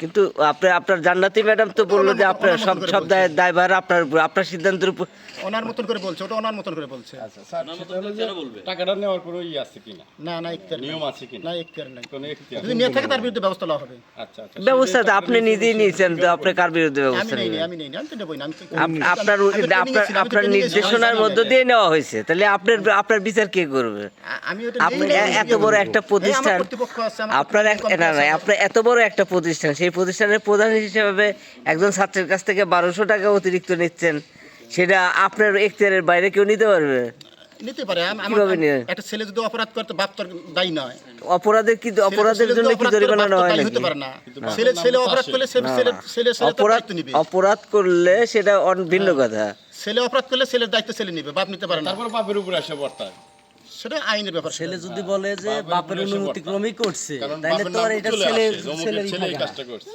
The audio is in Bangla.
কিন্তু আপনি আপনার জান্নাতি ম্যাডাম তো বলল যে আপনার সব সব দায় দায়ভার আপনার উপর আপনার সিদ্ধান্তের উপর। ওনার মতন করে বলছে ওটা ওনার মতন করে বলছে। আচ্ছা স্যার টাকাটা নেওয়ার কোনো ই আছে কিনা? না না ইখতিয়ার নিয়ম আছে কিনা? না ইখতিয়ার নাই। কোনো এখতিয়ার যদি নিয়ে থাকে তার বিরুদ্ধে ব্যবস্থা নেওয়া হবে। আচ্ছা আচ্ছা ব্যবস্থা তো আপনি নিজেই নিয়েছেন তো আপনি কার বিরুদ্ধে আমি ব্যবস্থা নেই নেবেন আমি নেই আমি তো নেবই না আমি আপনার আপনার আপনার নির্দেশনার মধ্য দিয়ে নেওয়া হয়েছে তাহলে আপনার আপনার বিচার কে করবে? আমি আপনি এত বড় একটা প্রতিষ্ঠান আপনার এক না না আপনার এত বড় একটা প্রতিষ্ঠান সেই প্রতিষ্ঠানের প্রধান হিসেবে একজন ছাত্রের কাছ থেকে বারোশো টাকা অতিরিক্ত নিচ্ছেন। সেটা আপনার এখতিয়ারের বাইরে কেউ নিতে পারবে? নিতে পারে। আম- আমার- কীভাবে নিয়ে? একটা ছেলে যদি অপরাধ করতে বাপ তোর দায়ী নয়। অপরাধের কি অপরাধের জন্য কি জরিমানা নেওয়া হয় হতে পারে না। ছেলে ছেলে অপরাধ করলে ছেলে ছেলে ছেলে অপরাধ নিবে। অপরাধ করলে সেটা ভিন্ন কথা। ছেলে অপরাধ করলে ছেলের দায়িত্ব ছেলে নিবে বাপ নিতে পারে না। তারপর বাপের উপরে আসে বর্তায়। সেটা আইনের ব্যাপার ছেলে। যদি বলে যে বাপের অনুমতি ক্রমেই করছে তাহলে তো আর এটা ছেলের ছেলে আসে যে অমুকের ছেলেরই ছেলে কাজটা করছে।